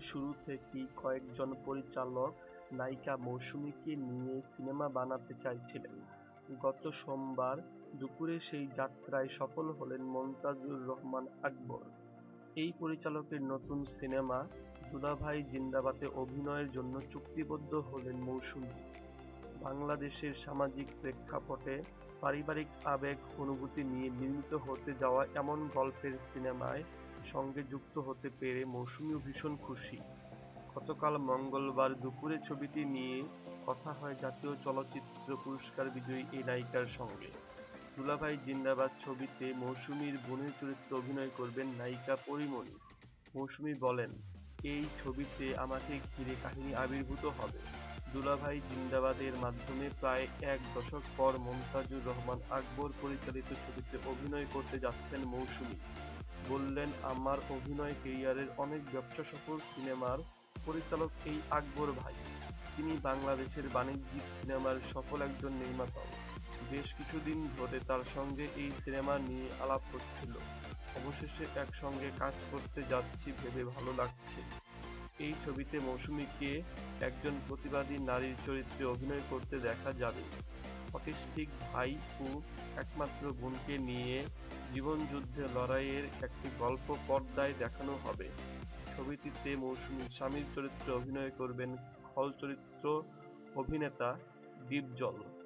শুরু থেকেই কয়েকজন পরিচালক নায়িকা মৌসুমীকে নিয়ে সিনেমা বানাতে চাইছিলেন। গত সোমবার দুপুরে সেই যাত্রায় সফল হলেন মনতাজুর রহমান আকবর। এই পরিচালকের নতুন সিনেমা দুলাভাই জিন্দাবাদে অভিনয়ের জন্য চুক্তিবদ্ধ হলেন মৌসুমী। বাংলাদেশের সামাজিক প্রেক্ষাপটে পারিবারিক আবেগ, অনুভূতি নিয়ে নির্মিত হতে যাওয়া এমন গল্পের সিনেমায় সঙ্গে যুক্ত হতে পেরে মৌসুমীও ভীষণ খুশি। গতকাল মঙ্গলবার দুপুরে ছবিটি নিয়ে কথা হয় জাতীয় চলচ্চিত্র পুরস্কার বিজয়ী এই নায়িকার সঙ্গে। দুলাভাই জিন্দাবাদ ছবিতে মৌসুমীর বোনের চরিত্রে অভিনয় করবেন নায়িকা পরীমণি। মৌসুমী বলেন, এই ছবিতে আমাকে ঘিরে কাহিনী আবির্ভূত হবে। দুলাভাই জিন্দাবাদের মাধ্যমে প্রায় এক দশক পর মনতাজুর রহমান আকবর পরিচালিত ছবিতে অভিনয় করতে যাচ্ছেন মৌসুমী। বললেন, আমার অভিনয় কেরিয়ারের অনেক ব্যবসা সফল সিনেমার পরিচালক এই আকবর ভাই। তিনি বাংলাদেশের বাণিজ্যিক সিনেমার সফল একজন নির্মাতাও। বেশ কিছুদিন ধরে তার সঙ্গে এই সিনেমা নিয়ে আলাপ হচ্ছিল। অবশেষে একসঙ্গে কাজ করতে যাচ্ছি ভেবে ভালো লাগছে। এই ছবিতে মৌসুমীকে একজন প্রতিবাদী নারীর চরিত্রে অভিনয় করতে দেখা যাবে। অটিস্টিক ভাই ও একমাত্র বোনকে নিয়ে জীবনযুদ্ধে লড়াইয়ের একটি গল্প পর্দায় দেখানো হবে। ছবিটিতে মৌসুমীর স্বামীর চরিত্রে অভিনয় করবেন খল চরিত্র অভিনেতা দীপজল।